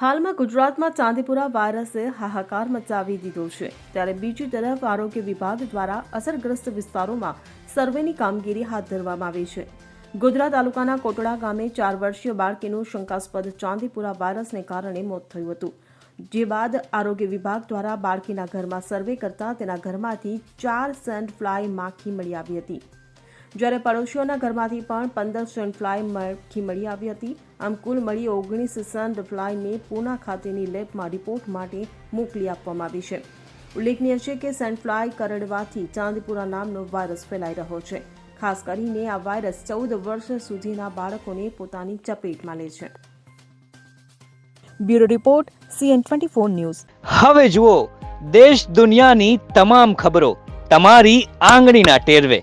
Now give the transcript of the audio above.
હાલમાં ગુજરાતમાં ચાંદીપુરા વાયરસે હાહાકાર મચાવી દીધો છે. ત્યારે બીજી તરફ આરોગ્ય વિભાગ દ્વારા અસરગ્રસ્ત વિસ્તારોમાં સર્વેની કામગીરી હાથ ધરવામાં આવી છે. ગોધરા તાલુકાના કોટડા ગામે ચાર વર્ષીય બાળકીનું શંકાસ્પદ ચાંદીપુરા વાયરસને કારણે મોત થયું હતું. જે બાદ આરોગ્ય વિભાગ દ્વારા બાળકીના ઘરમાં સર્વે કરતા તેના ઘરમાંથી ચાર સેન્ડ ફ્લાય માખી મળી આવી હતી. જ્યારે પડોશીઓના ઘરમાંથી પણ પંદર સનફ્લાય ફ્લાય મળી આવી હતી. આમ કુલ મળી ઓગણીસ સનફ્લાયને ફ્લાયને પૂના ખાતેની લેબમાં રિપોર્ટ માટે મોકલી આપવામાં આવી છે. ઉલ્લેખનીય છે કે સનફ્લાય ફ્લાય કરડવાથી ચાંદપુરા નામનો વાયરસ ફેલાઈ રહ્યો છે. ખાસ કરીને આ વાયરસ ચૌદ વર્ષ સુધીના બાળકોને પોતાની ચપેટમાં લે છે. Bureau report, CN twenty four news. હવે જુઓ, દેશ દુનિયાની તમામ ખબરો તમારી આંગળીના ટેરવે.